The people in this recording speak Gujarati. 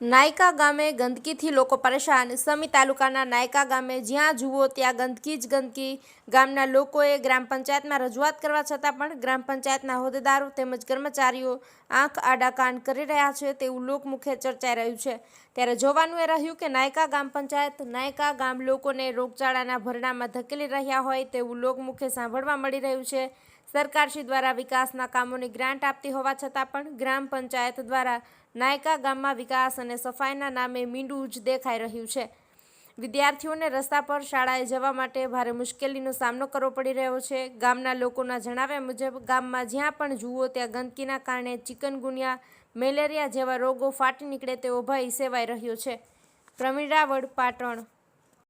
નાયકા ગામે ગંદકીથી લોકો પરેશાન. સમી તાલુકાના નાયકા ગામે જ્યાં જુઓ ત્યાં ગંદકી જ ગંદકી. ગામના લોકોએ ગ્રામ પંચાયતમાં રજૂઆત કરવા છતાં પણ ગ્રામ પંચાયતના હોદ્દેદારો તેમજ કર્મચારીઓ આંખ આડા કાન કરી રહ્યા છે તેવું લોકમુખે ચર્ચાઈ રહ્યું છે. ત્યારે જોવાનું એ રહ્યું કે નાયકા ગામ પંચાયત, નાયકા ગામ લોકોને રોગચાળાના ભરણામાં ધકેલી રહ્યા હોય તેવું લોકમુખે સાંભળવા મળી રહ્યું છે. સરકારશ્રી દ્વારા વિકાસના કામોની ગ્રાન્ટ આપતી હોવા છતાં પણ ગ્રામ પંચાયત દ્વારા નાયકા ગામમાં વિકાસ અને સફાઈના નામે મીંડું જ દેખાઈ રહ્યું છે. વિદ્યાર્થીઓને રસ્તા પર શાળાએ જવા માટે ભારે મુશ્કેલીનો સામનો કરવો પડી રહ્યો છે. ગામના લોકોના જણાવ્યા મુજબ, ગામમાં જ્યાં પણ જુઓ ત્યાં ગંદકીના કારણે ચિકનગુનિયા મેલેરિયા જેવા રોગો ફાટી નીકળે તેવો ભય સેવાઈ રહ્યો છે. પ્રવીણ રાવળ પાટણ